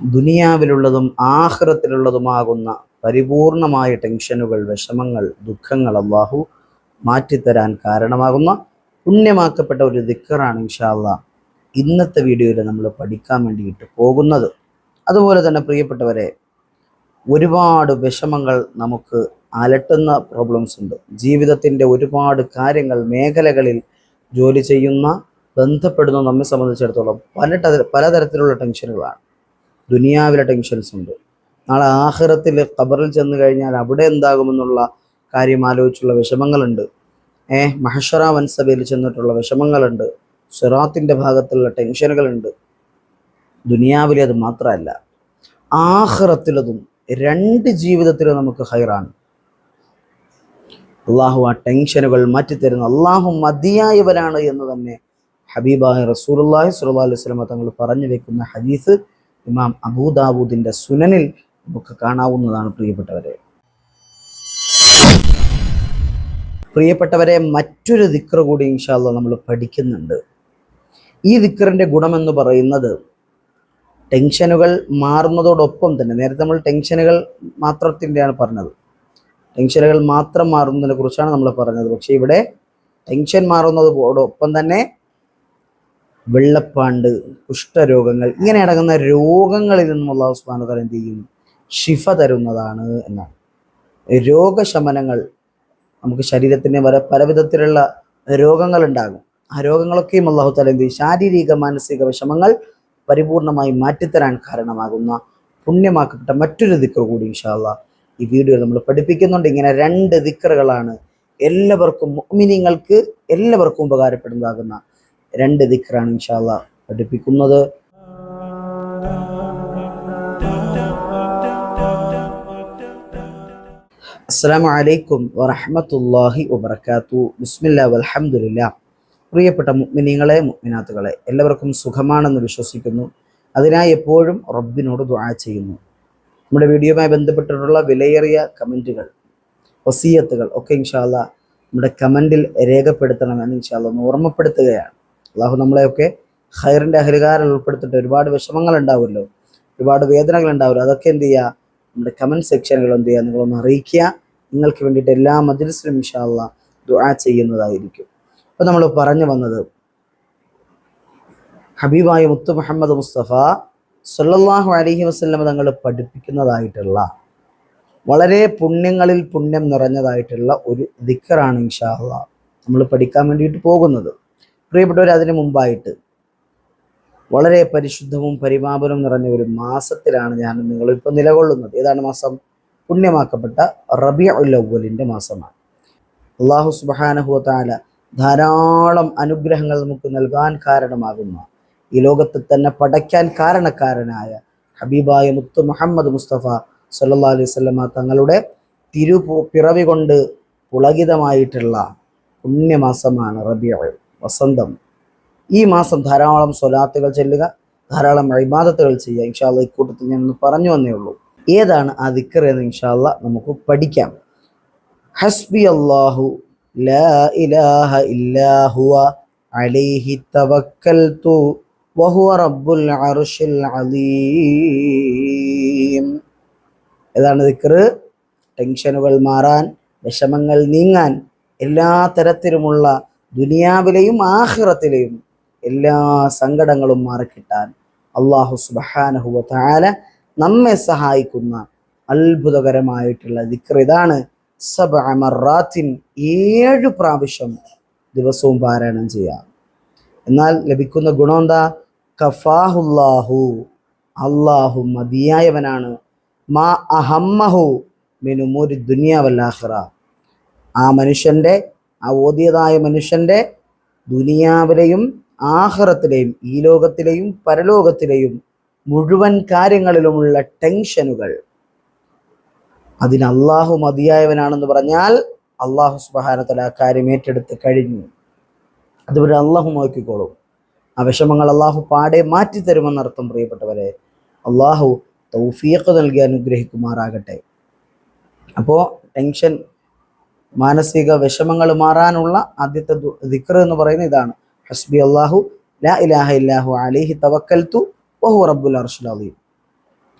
ദുനിയാവിലുള്ളതും ആഹ്റത്തിലുള്ളതുമാകുന്ന പരിപൂർണമായ ടെൻഷനുകൾ വിഷമങ്ങൾ ദുഃഖങ്ങൾ അള്ളാഹു മാറ്റിത്തരാൻ കാരണമാകുന്ന പുണ്യമാക്കപ്പെട്ട ഒരു ദിക്കറാണ് ഇൻഷാല്ല ഇന്നത്തെ വീഡിയോയിൽ നമ്മൾ പഠിക്കാൻ വേണ്ടിയിട്ട് പോകുന്നത്. അതുപോലെ തന്നെ പ്രിയപ്പെട്ടവരെ ഒരുപാട് വിഷമങ്ങൾ നമുക്ക് അലട്ടുന്ന പ്രോബ്ലംസ് ഉണ്ട്. ജീവിതത്തിന്റെ ഒരുപാട് കാര്യങ്ങൾ മേഖലകളിൽ ജോലി ചെയ്യുന്ന ബന്ധപ്പെടുന്ന നമ്മെ സംബന്ധിച്ചിടത്തോളം പല പലതരത്തിലുള്ള ടെൻഷനുകളാണ്. ദുനിയാവിലെ ടെൻഷൻസ് ഉണ്ട്. നാളെ ആഹ്റത്തിൽ ഖബറിൽ ചെന്ന് കഴിഞ്ഞാൽ അവിടെ എന്താകുമെന്നുള്ള കാര്യം ആലോചിച്ചുള്ള വിഷമങ്ങളുണ്ട്. ഏ മഹഷറ വൻസഭയിൽ ചെന്നിട്ടുള്ള വിഷമങ്ങളുണ്ട്. സിറാത്തിന്റെ ഭാഗത്തുള്ള ടെൻഷനുകളുണ്ട് ദുനിയാവിലെ അത് മാത്രമല്ല ആഹ്റത്തിലതും രണ്ട് ജീവിതത്തിലും നമുക്ക് ഹൈറാണ് അള്ളാഹു ആ ടെൻഷനുകൾ മാറ്റിത്തരുന്ന. അള്ളാഹു മതിയായവരാണ് എന്ന് തന്നെ ഹബീബായ റസൂലുള്ളാഹി സ്വല്ലല്ലാഹു അലൈഹി വസല്ലം തങ്ങൾ പറഞ്ഞു വെക്കുന്ന ഹദീസ് ഇമാം അബൂദാവൂദിന്റെ സുനനിൽ നമുക്ക് കാണാവുന്നതാണ് പ്രിയപ്പെട്ടവരെ. പ്രിയപ്പെട്ടവരെ മറ്റൊരു ദിക്ർ കൂടി ഇൻഷാല്ല നമ്മൾ പഠിക്കുന്നുണ്ട്. ഈ ദിക്റിന്റെ ഗുണമെന്ന് പറയുന്നത് ടെൻഷനുകൾ മാറുന്നതോടൊപ്പം തന്നെ നേരത്തെ നമ്മൾ ടെൻഷനുകൾ മാത്രത്തിന്റെയാണ് പറഞ്ഞത്. ടെൻഷനുകൾ മാത്രം മാറുന്നതിനെ കുറിച്ചാണ് നമ്മൾ പറഞ്ഞത്. പക്ഷേ ഇവിടെ ടെൻഷൻ മാറുന്നതോടൊപ്പം തന്നെ വെള്ളപ്പാണ്ട് കുഷ്ഠരോഗങ്ങൾ ഇങ്ങനെ അടങ്ങുന്ന രോഗങ്ങളിൽ നിന്നും അള്ളാഹു സുബാന തല എന്ത് ചെയ്യും? ശിഫ തരുന്നതാണ് എന്നാണ്. രോഗശമനങ്ങൾ നമുക്ക് ശരീരത്തിന് വരെ പല വിധത്തിലുള്ള രോഗങ്ങൾ ഉണ്ടാകും. ആ രോഗങ്ങളൊക്കെയും അള്ളാഹു തല എന്ത് ശാരീരിക മാനസിക വിഷമങ്ങൾ പരിപൂർണമായി മാറ്റിത്തരാൻ കാരണമാകുന്ന പുണ്യമാക്കപ്പെട്ട മറ്റൊരു ദിക്കർ കൂടി ഇൻഷാല്ല ഈ വീഡിയോ നമ്മൾ പഠിപ്പിക്കുന്നുണ്ട്. ഇങ്ങനെ രണ്ട് ദിക്കറുകളാണ് എല്ലാവർക്കും മുഅ്മിനീങ്ങൾക്ക് എല്ലാവർക്കും ഉപകാരപ്പെടുന്നതാകുന്ന രണ്ട് ദിക്കറാണ് ഇൻഷാല്ല പഠിപ്പിക്കുന്നത്. അസ്സാം വലൈക്കും വറഹമത്തല്ലാഹി വബർക്കാത്തു ബിസ്മില്ല വൽഹംദുലില്ലാ. പ്രിയപ്പെട്ട മുഅ്മിനീങ്ങളെ മുഗ്മിനാത്തുകളെ എല്ലാവർക്കും സുഖമാണെന്ന് വിശ്വസിക്കുന്നു. അതിനായി എപ്പോഴും റബ്ബിനോട് ദുആ ചെയ്യുന്നു. നമ്മുടെ വീഡിയോയുമായി ബന്ധപ്പെട്ടിട്ടുള്ള വിലയേറിയ കമന്റുകൾ വസീയത്തുകൾ ഒക്കെ ഇൻഷാല്ല നമ്മുടെ കമന്റിൽ രേഖപ്പെടുത്തണമെന്ന് ഇൻഷാല്ല ഒന്ന് ഓർമ്മപ്പെടുത്തുകയാണ്. അള്ളാഹു നമ്മളെയൊക്കെ ഹൈറിന്റെ അഹരികാരം ഉൾപ്പെടുത്തിയിട്ട് ഒരുപാട് വിഷമങ്ങൾ ഉണ്ടാവുമല്ലോ ഒരുപാട് വേദനകൾ ഉണ്ടാവുമല്ലോ അതൊക്കെ എന്ത് ചെയ്യുക? നമ്മുടെ കമന്റ് സെക്ഷനുകൾ എന്ത് ചെയ്യുക? നിങ്ങളൊന്ന് അറിയിക്കുക. നിങ്ങൾക്ക് വേണ്ടിയിട്ട് എല്ലാ മജ്ലിസിലും ഇൻഷാല്ല ദുആ ചെയ്യുന്നതായിരിക്കും. അപ്പോൾ നമ്മൾ പറഞ്ഞു വന്നത് ഹബീബായ മുത്തു മുഹമ്മദ് മുസ്തഫ സല്ലല്ലാഹു അലൈഹി വസല്ലം തങ്ങൾ പഠിപ്പിക്കുന്നതായിട്ടുള്ള വളരെ പുണ്യങ്ങളിൽ പുണ്യം നിറഞ്ഞതായിട്ടുള്ള ഒരു ദിക്കറാണ് ഇൻഷാല്ല നമ്മൾ പഠിക്കാൻ വേണ്ടിയിട്ട് പോകുന്നത്. പ്രിയപ്പെട്ടവർ അതിന് മുമ്പായിട്ട് വളരെ പരിശുദ്ധവും പരിമാപനവും നിറഞ്ഞ ഒരു മാസത്തിലാണ് ഞാൻ നിങ്ങളിപ്പോൾ നിലകൊള്ളുന്നത്. ഏതാണ് മാസം? പുണ്യമാക്കപ്പെട്ട റബിയ ഉല്ലവലിന്റെ മാസമാണ്. അള്ളാഹു സുബാനഹു താല ധാരാളം അനുഗ്രഹങ്ങൾ നമുക്ക് നൽകാൻ കാരണമാകുന്ന ഈ ലോകത്ത് തന്നെ പടയ്ക്കാൻ കാരണക്കാരനായ ഹബീബായ മുത്ത് മുഹമ്മദ് മുസ്തഫ സല്ലാ അലൈഹി സ്വലമ തങ്ങളുടെ തിരു പിറവി കൊണ്ട് പുളകിതമായിട്ടുള്ള പുണ്യമാസമാണ് റബിയ വസന്തം. ഈ മാസം ധാരാളം സ്വലാത്തുകൾ ചെല്ലുക ധാരാളം അഴിബാധത്തുകൾ ചെയ്യുക. ഇൻഷാല്ല ഇക്കൂട്ടത്തിൽ ഞാൻ ഒന്ന് പറഞ്ഞു വന്നേ ഉള്ളൂ. ഏതാണ് ആ ദിക്കർ എന്ന് ഇൻഷാല്ല നമുക്ക് പഠിക്കാം. ഹസ്ബി അള്ളാഹു ഇലാഹ ഇല്ലാ ഹുവ അലൈഹി തവക്കൽതു വഹുവ റബ്ബുൽ അർശിൽ അലീം. ഏതാണ് ദിക്കർ ടെൻഷനുകൾ മാറാൻ വിഷമങ്ങൾ നീങ്ങാൻ എല്ലാ തരത്തിലുമുള്ള ദുനിയാവിലെയും ആഹ്റത്തിലെയും എല്ലാ സങ്കടങ്ങളും മാറിക്കിട്ടാൻ അള്ളാഹു സുബഹാനഹുവ താല നമ്മെ സഹായിക്കുന്ന അത്ഭുതകരമായിട്ടുള്ള ദിക്ർ ഇതാണ്. മറാത്തിൻ ഏഴ് പ്രാവശ്യം ദിവസവും പാരായണം ചെയ്യാം എന്നാൽ ലഭിക്കുന്ന ഗുണം എന്താ? കഫാഹുല്ലാഹു. അള്ളാഹു മതിയായവനാണ്. മാ അഹമ്മഹു മിനുമൂരി ദുനിയാവല്ലാഹിറ ആ മനുഷ്യന്റെ ആ ഓതിയതായ മനുഷ്യന്റെ ദുനിയാവിലെയും ആഹ്റത്തിലെയും ഈ ലോകത്തിലെയും പരലോകത്തിലെയും മുഴുവൻ കാര്യങ്ങളിലുമുള്ള ടെൻഷനുകൾ. അതിന് മതിയായവനാണെന്ന് പറഞ്ഞാൽ അള്ളാഹു സുബഹാനത്തല ആ കാര്യം ഏറ്റെടുത്ത് കഴിഞ്ഞു. അതുപോലെ അള്ളാഹു നോക്കിക്കോളും. ആ വിഷമങ്ങൾ അള്ളാഹു പാടെ മാറ്റിത്തരുമെന്നർത്ഥം പ്രിയപ്പെട്ടവരെ അള്ളാഹു തൗഫീഖ് നൽകി അനുഗ്രഹിക്കുമാറാകട്ടെ. അപ്പോൾ ടെൻഷൻ മാനസിക വിഷമങ്ങൾ മാറാനുള്ള ആദ്യത്തെ ദിക്ർ എന്ന് പറയുന്നത് ഇതാണ്. ഹസ്ബി അള്ളാഹു ലാ ഇലാഹ ഇല്ലാഹു അലൈഹി തവക്കൽത്തു വഹു റബ്ബുൽ അർഷുൽ അലീം.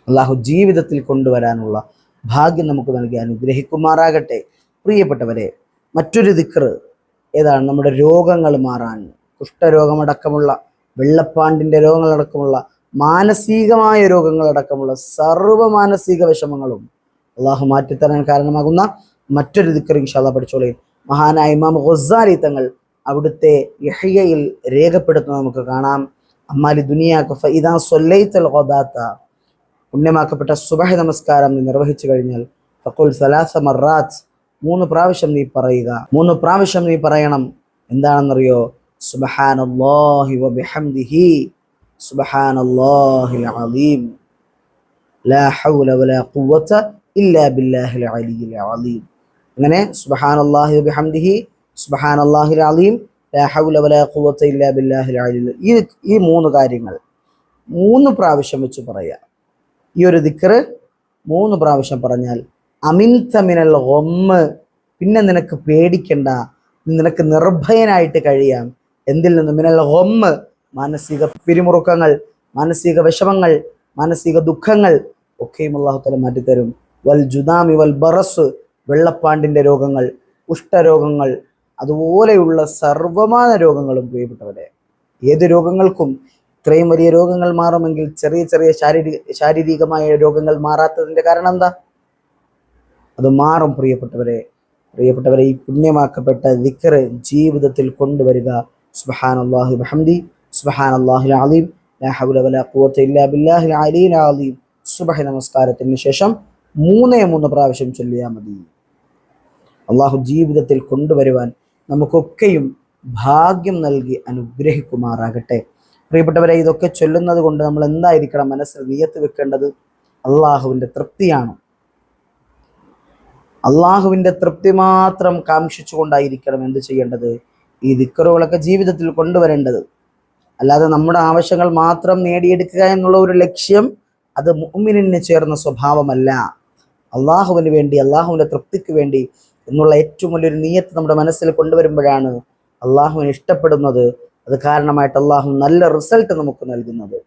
അള്ളാഹു ജീവിതത്തിൽ കൊണ്ടുവരാനുള്ള ഭാഗ്യം നമുക്ക് നൽകി അനുഗ്രഹിക്കുമാറാകട്ടെ. പ്രിയപ്പെട്ടവരെ മറ്റൊരു ദിക്ർ ഏതാണ്? നമ്മുടെ രോഗങ്ങൾ മാറാൻ. കുഷ്ഠരോഗമടക്കമുള്ള വെള്ളപ്പാണ്ടിന്റെ രോഗങ്ങളടക്കമുള്ള മാനസികമായ രോഗങ്ങളടക്കമുള്ള സർവ മാനസിക വിഷമങ്ങളും അള്ളാഹു മാറ്റിത്തരാൻ കാരണമാകുന്ന മറ്റൊരു ദിക്കർ ഇൻഷാല്ല പഠിച്ചോളേ മഹാനായ ഇമാം ഗൊസാലി തങ്ങൾ അവിടുത്തെ യഹ്യയിൽ രേഖപ്പെടുത്തുന്നത് നമുക്ക് കാണാം. അമ്മാലി ദുനിയാക്ക ഇതാ സൊല്ലൈത്തൽ ഗദാത്ത. പുണ്യമാക്കപ്പെട്ട സുബഹ നമസ്കാരം നീ നിർവഹിച്ചു കഴിഞ്ഞാൽ ഫക്കുൽ സലാസ മറാത്ത്. മൂന്ന് പ്രാവശ്യം നീ പറയുക. മൂന്ന് പ്രാവശ്യം നീ പറയണം. എന്താണെന്നറിയോ? സുബഹാനല്ലാഹി വബിഹംദിഹി അലീം. ലാ ഹൗല വലാ ഖുവത ഇല്ലാ ബില്ലാഹിൽ അലിയിൽ അലീം. അങ്ങനെ സുബഹാനല്ലാഹി വബിഹംദിഹി സുബഹാനല്ലാഹിൽ അലീം ലാ ഹൗല വലാ ഖുവത ഇല്ലാ ബില്ലാഹിൽ അലിയിൽ ഈ ഈ മൂന്ന് കാര്യങ്ങൾ മൂന്ന് പ്രാവശ്യം വെച്ച് പറയുക ഈ ഒരു ദിക്കറ് മൂന്ന് പ്രാവശ്യം പറഞ്ഞാൽ അമിൻതമിനൽ ഒമ്മ് പിന്നെ നിനക്ക് പേടിക്കണ്ട നിനക്ക് നിർഭയനായിട്ട് കഴിയാം. എന്തിൽ നിന്ന്? മിനൽ ഒമ്മ് മാനസിക പിരിമുറുക്കങ്ങൾ മാനസിക വിഷമങ്ങൾ മാനസിക ദുഃഖങ്ങൾ ഒക്കെയും അള്ളാഹുത്തല മാറ്റിത്തരും. വൽ ജുദാമി വൽ ബറസ് വെള്ളപ്പാണ്ടിന്റെ രോഗങ്ങൾ കുഷ്ഠരോഗങ്ങൾ അതുപോലെയുള്ള സർവമാന രോഗങ്ങളും പ്രിയപ്പെട്ടവരെ. ഏത് രോഗങ്ങൾക്കും ഇത്രയും വലിയ രോഗങ്ങൾ മാറുമെങ്കിൽ ചെറിയ ചെറിയ ശാരീരിക ശാരീരികമായ രോഗങ്ങൾ മാറാത്തതിന്റെ കാരണം എന്താ? അത് മാറും പ്രിയപ്പെട്ടവരെ. പ്രിയപ്പെട്ടവരെ ഈ പുണ്യമാക്കപ്പെട്ട ദിക്കറ് ജീവിതത്തിൽ കൊണ്ടുവരിക. സുബഹാൻ അള്ളാഹു ബഹംദി സുബഹാൻ അള്ളാഹുൽ അലീം അലീം. സുബഹ നമസ്കാരത്തിന് ശേഷം മൂന്നേ മൂന്ന് പ്രാവശ്യം ചൊല്ലിയാൽ മതി. അള്ളാഹു ജീവിതത്തിൽ കൊണ്ടുവരുവാൻ നമുക്കൊക്കെയും ഭാഗ്യം നൽകി അനുഗ്രഹിക്കുമാറാകട്ടെ. പ്രിയപ്പെട്ടവരെ ഇതൊക്കെ ചൊല്ലുന്നത് കൊണ്ട് നമ്മൾ എന്തായിരിക്കണം മനസ്സിൽ നിയത്ത് വെക്കേണ്ടത്? അള്ളാഹുവിന്റെ തൃപ്തിയാണ്. അള്ളാഹുവിന്റെ തൃപ്തി മാത്രം കാംക്ഷിച്ചുകൊണ്ടായിരിക്കണം എന്ത് ചെയ്യേണ്ടത്? ഈ ദിക്കറുകളൊക്കെ ജീവിതത്തിൽ കൊണ്ടുവരേണ്ടത്. അല്ലാതെ നമ്മുടെ ആവശ്യങ്ങൾ മാത്രം നേടിയെടുക്കുക എന്നുള്ള ഒരു ലക്ഷ്യം അത് മുഅ്മിനിന് ചേർന്ന സ്വഭാവമല്ല. അള്ളാഹുവിന് വേണ്ടി അള്ളാഹുവിന്റെ തൃപ്തിക്ക് വേണ്ടി എന്നുള്ള ഏറ്റവും വലിയൊരു നീയത്ത് നമ്മുടെ മനസ്സിൽ കൊണ്ടുവരുമ്പോഴാണ് അള്ളാഹുവിനെ ഇഷ്ടപ്പെടുന്നത്. അത് കാരണമായിട്ട് അള്ളാഹു നല്ല റിസൾട്ട് നമുക്ക് നൽകുന്നത്.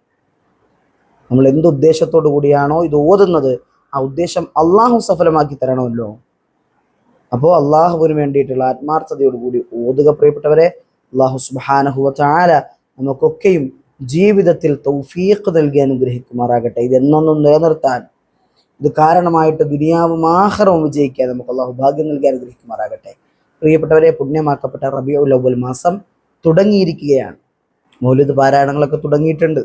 നമ്മൾ എന്ത് ഉദ്ദേശത്തോടു കൂടിയാണോ ഇത് ഓതുന്നത് ആ ഉദ്ദേശം അള്ളാഹു സഫലമാക്കി തരണമല്ലോ. അപ്പോൾ അള്ളാഹുവിന് വേണ്ടിയിട്ടുള്ള ആത്മാർത്ഥതയോടുകൂടി ഓതുക. പ്രിയപ്പെട്ടവരെ അള്ളാഹു സുബാനഹുവ ചാല നമുക്കൊക്കെയും ജീവിതത്തിൽ തൗഫീഖ് നൽകി അനുഗ്രഹിക്കുമാറാകട്ടെ. ഇതെന്നൊന്നും നിലനിർത്താൻ ഇത് കാരണമായിട്ട് ദുനിയാവും ആഹ്റവും വിജയിക്കാൻ നമുക്ക് അള്ളാഹു ഭാഗ്യം നൽകി അനുഗ്രഹിക്കുമാറാകട്ടെ. പ്രിയപ്പെട്ടവരെ പുണ്യമാക്കപ്പെട്ട റബിയുൽ അവൽ മാസം തുടങ്ങിയിരിക്കുകയാണ്. മൗലിദ് പാരായണങ്ങളൊക്കെ തുടങ്ങിയിട്ടുണ്ട്.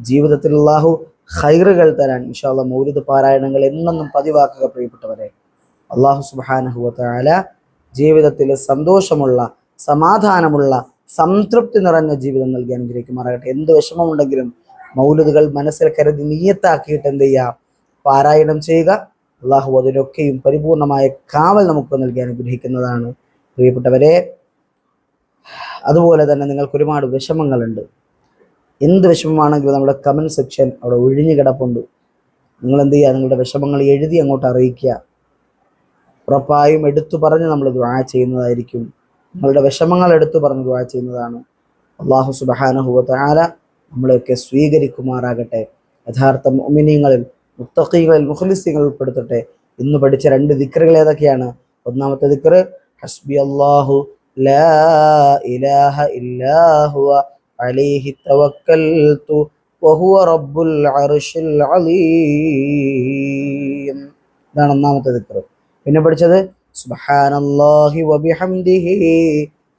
ജീവിതത്തിൽ അള്ളാഹു ഹൈറുകൾ തരാൻ ഇൻഷാല്ല മൗലിദ് പാരായണങ്ങൾ എന്നെന്നും പതിവാക്കുക പ്രിയപ്പെട്ടവരെ. അള്ളാഹു സുബാനഹുല ജീവിതത്തിൽ സന്തോഷമുള്ള സമാധാനമുള്ള സംതൃപ്തി നിറഞ്ഞ ജീവിതം നൽകി അനുഗ്രഹിക്കുമാറാകട്ടെ. എന്ത് വിഷമമുണ്ടെങ്കിലും മൗലിദുകൾ മനസ്സിൽ കരുതി നീയത്താക്കിയിട്ട് എന്ത് ചെയ്യാം? പാരായണം ചെയ്യുക. അള്ളാഹു അതിനൊക്കെയും പരിപൂർണമായ കാവൽ നമുക്ക് നൽകി അനുഗ്രഹിക്കുന്നതാണ്. പ്രിയപ്പെട്ടവരെ അതുപോലെ തന്നെ നിങ്ങൾക്ക് ഒരുപാട് വിഷമങ്ങളുണ്ട്. എന്ത് വിഷമമാണെങ്കിലും നമ്മുടെ കമന്റ് സെക്ഷൻ അവിടെ ഒഴിഞ്ഞു കിടപ്പുണ്ട്. നിങ്ങൾ എന്ത് ചെയ്യുക? നിങ്ങളുടെ വിഷമങ്ങൾ എഴുതി അങ്ങോട്ട് അറിയിക്കുക. ഉറപ്പായും എടുത്തു പറഞ്ഞ് നമ്മൾ ദ്വാ ചെയ്യുന്നതായിരിക്കും. നിങ്ങളുടെ വിഷമങ്ങൾ എടുത്തു പറഞ്ഞ് ദ്വാ ചെയ്യുന്നതാണ്. അള്ളാഹു സുബഹാനഹുവത്ത ആല നമ്മളെയൊക്കെ സ്വീകരിക്കുമാറാകട്ടെ. യഥാർത്ഥ മുഅ്മിനീങ്ങളിൽ മുത്തഖീങ്ങളിൽ മുഖലിസ്യങ്ങൾ ഉൾപ്പെടുത്തട്ടെ. ഇന്ന് പഠിച്ച രണ്ട് ദിക്റുകൾ ഏതൊക്കെയാണ്? ഒന്നാമത്തെ ദിക്റ് ഹസ്ബി അള്ളാഹു ലാ ഇലാഹ അലൈഹി തവക്കൽതു റബ്ബുൽ അലീം. ഇതാണ് ഒന്നാമത്തെ ദിക്റ്. പിന്നെ പഠിച്ചത് സുബ്ഹാനല്ലാഹി വബിഹംദിഹി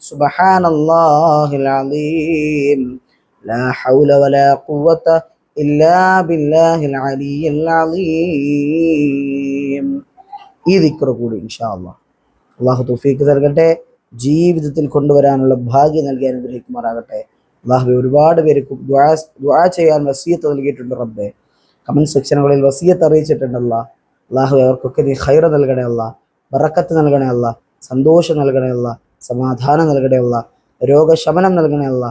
സുബ്ഹാനല്ലാഹിൽ അലീം. ലാ ഹൗല വലാ ഖുവത ഈ ദിക്റ് കൂടി ഇൻഷാ അള്ളാഹ് അള്ളാഹു തൗഫീക്ക് നൽകട്ടെ. ജീവിതത്തിൽ കൊണ്ടുവരാനുള്ള ഭാഗ്യം നൽകി അനുഗ്രഹിക്കുമാറാകട്ടെ. അള്ളാഹു ഒരുപാട് പേർക്ക് ചെയ്യാൻ വസീയത്ത് നൽകിയിട്ടുണ്ട് റബ്ബെ. കമന്റ് സെക്ഷനുകളിൽ വസീയത്ത് അറിയിച്ചിട്ടുണ്ടല്ല അള്ളാഹു അവർക്കൊക്കെ നീ ഹൈറ നൽകണേ അല്ല ബറക്കത്ത് നൽകണേ അല്ല സന്തോഷം നൽകണേ അല്ല സമാധാനം നൽകണേ അല്ല രോഗശമനം നൽകണേ അല്ല